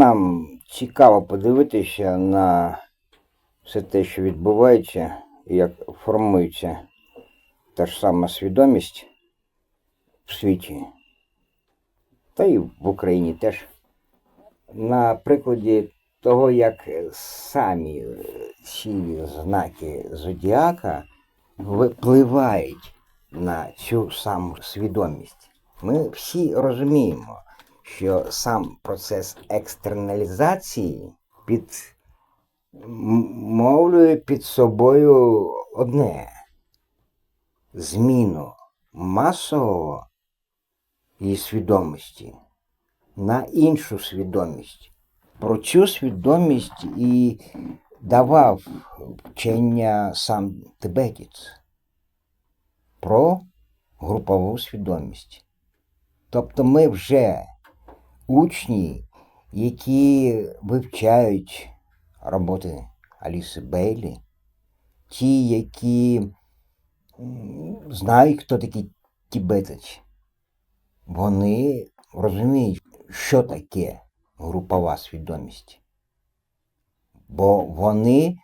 нам цікаво подивитися на все те, що відбувається, як формується та ж сама свідомість в світі, та й в Україні теж. На прикладі того, як самі ці знаки зодіака впливають на цю саму свідомість. Ми всі розуміємо, що сам процес екстерналізації під мовлює під собою одне зміну масового її свідомості на іншу свідомість. Про цю свідомість і давав вчення сам тибетець про групову свідомість. Тобто ми вже учні, які вивчають роботи Аліси Бейлі, ті, які знають, хто такий тібетець, вони розуміють, що таке групова свідомість. Бо вони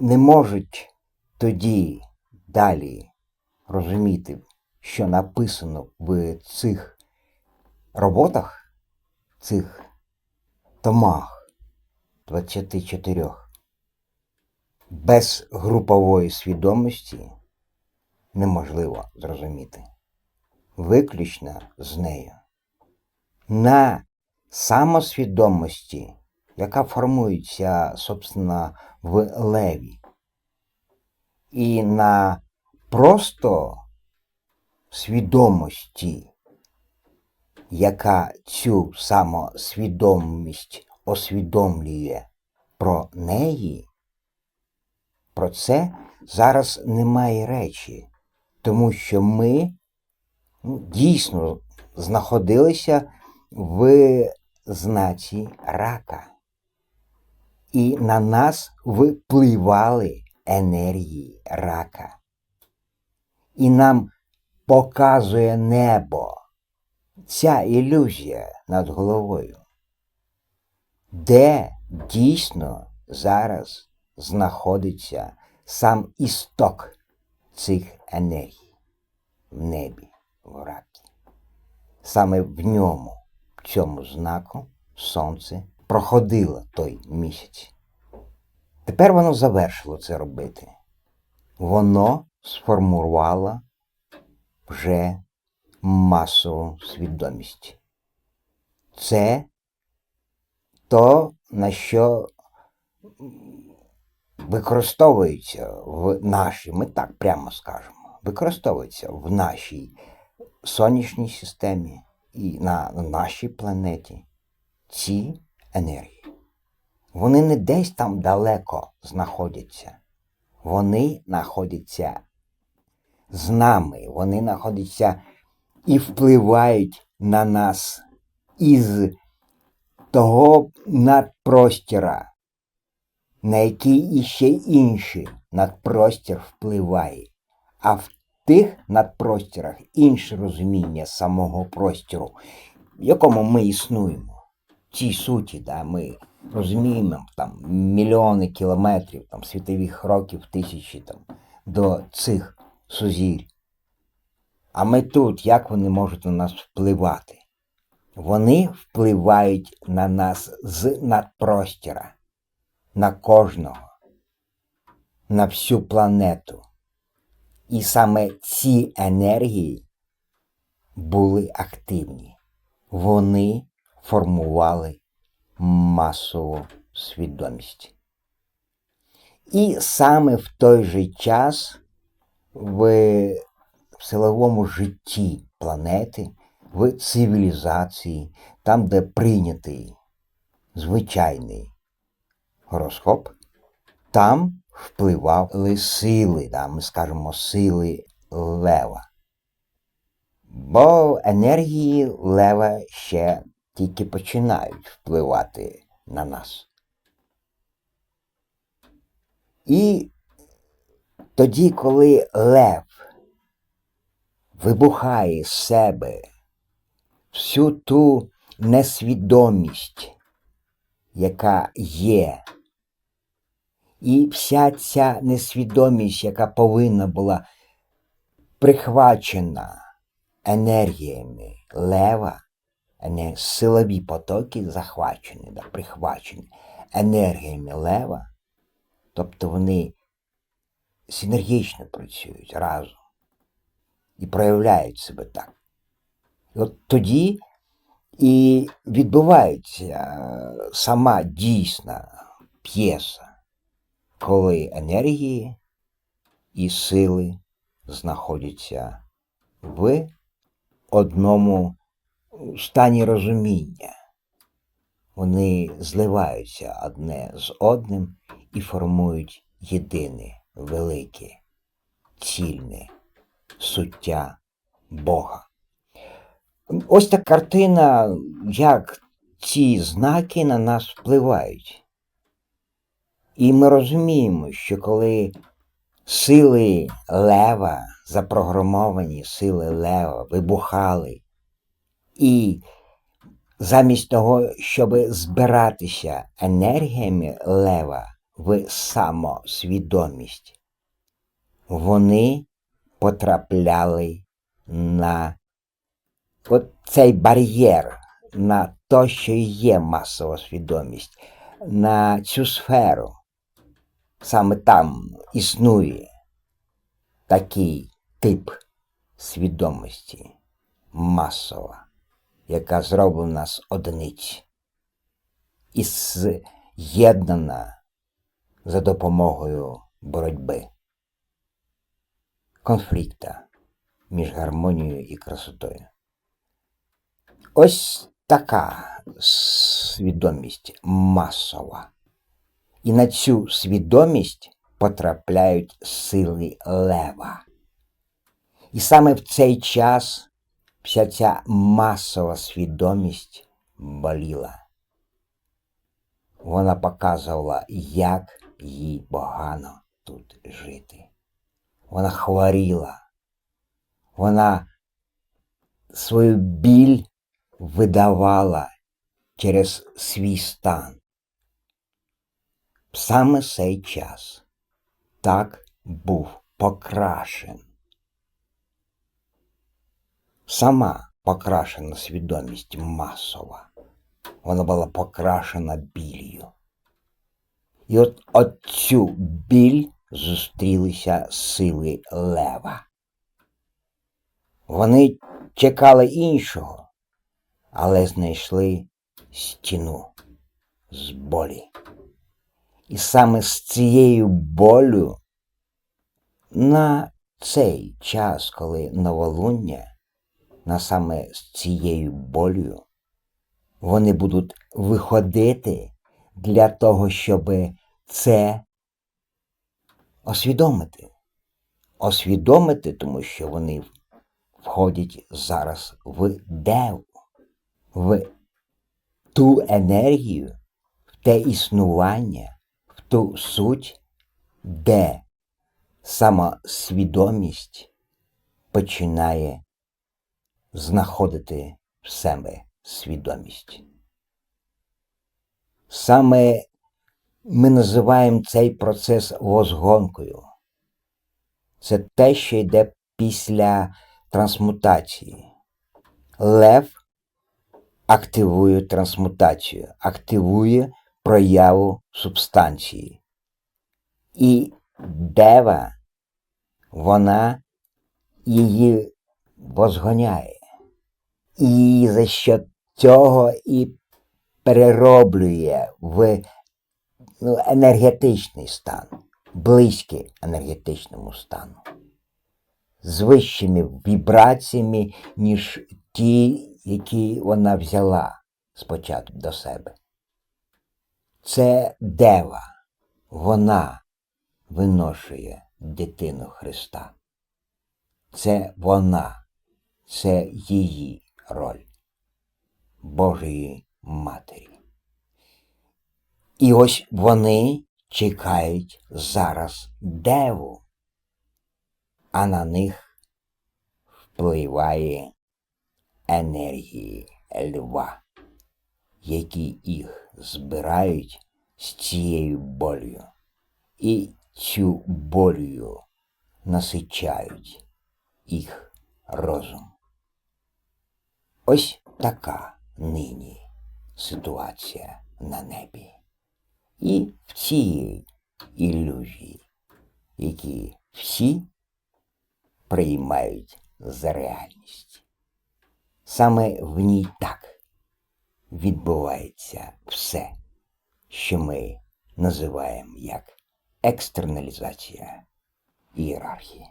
не можуть тоді далі розуміти, що написано в цих роботах, цих томах 24. Без групової свідомості неможливо зрозуміти. Виключно з нею. На самосвідомості, яка формується, собственно, в леві, і на просто свідомості, яка цю самосвідомість освідомлює про неї, про це зараз немає речі, тому що ми ну, дійсно знаходилися в знаці рака. І на нас впливали енергії рака. І нам показує небо ця ілюзія над головою, де дійсно зараз знаходиться сам істок цих енергій в небі, в ракі. Саме в ньому, в цьому знаку, сонце проходило той місяць. Тепер воно завершило це робити. Воно сформувало вже масову свідомість. Це то, на що використовується в нашій, ми так прямо скажемо, використовується в нашій сонячній системі і на нашій планеті ці енергії. Вони не десь там далеко знаходяться. Вони знаходяться з нами, вони знаходяться і впливають на нас із того надпростіра, на який іще інший надпростір впливає. А в тих надпростірах інше розуміння самого простіру, в якому ми існуємо. Цій суті, да, ми розуміємо там мільйони кілометрів, там світових років, тисячі там, до цих сузірь. А ми тут, як вони можуть на нас впливати? Вони впливають на нас з надпростіра, на кожного, на всю планету. І саме ці енергії були активні. Вони формували масову свідомість. І саме в той же час силовому житті планети, в цивілізації, там, де прийнятий звичайний гороскоп, там впливали сили, да, ми скажемо сили лева. Бо енергії лева ще тільки починають впливати на нас. І тоді, коли лев вибухає з себе всю ту несвідомість, яка є. І вся ця несвідомість, яка повинна була прихвачена енергіями лева, не силові потоки захвачені, да, прихвачені енергіями лева, тобто вони синергічно працюють разом і проявляють себе так. От тоді і відбувається е, сама дійсна п'єса, коли енергії і сили знаходяться в одному стані розуміння. Вони зливаються одне з одним і формують єдине, велике, цільне суття Бога. Ось та картина, як ці знаки на нас впливають. І ми розуміємо, що коли сили лева, запрограмовані сили лева, вибухали, і замість того, щоб збиратися енергіями лева в самосвідомість, вони потрапляли на от цей бар'єр, на те, що є масова свідомість, на цю сферу. Саме там існує такий тип свідомості масова, яка зроблена з одиниць і з'єднана за допомогою боротьби, конфлікта між гармонією і красотою. Ось така свідомість масова. І на цю свідомість потрапляють сили лева. І саме в цей час вся ця масова свідомість боліла. Вона показувала, як їй погано тут жити. Вона хворіла. Вона свою біль видавала через свій стан. Саме цей час так був покрашен. Сама покрашена свідомість масова. Вона була покрашена біллю. І от, от цю біль зустрілися сили лева. Вони чекали іншого, але знайшли стіну з болі. І саме з цією болю на цей час, коли новолуння, на саме з цією болю, вони будуть виходити для того, щоб це освідомити. Освідомити, тому що вони входять зараз в деву, в ту енергію, в те існування, в ту суть, де самосвідомість починає знаходити в себе свідомість. Саме ми називаємо цей процес возгонкою. Це те, що йде після трансмутації. Лев активує трансмутацію, активує прояву субстанції. І дева, вона її возгоняє. І за що цього і перероблює в ну, енергетичний стан, близький енергетичному стану, з вищими вібраціями, ніж ті, які вона взяла спочатку до себе. Це дева, вона виношує дитину Христа. Це вона, це її роль Божої Матері. І ось вони чекають зараз деву, а на них впливає енергії льва. які їх збирають з цією болью, і цю болью насичають їх розум. Ось така нині ситуація на небі. І в цій ілюзії, які всі приймають за реальність. Саме в ній так відбувається все, що ми називаємо як екстерналізація ієрархії.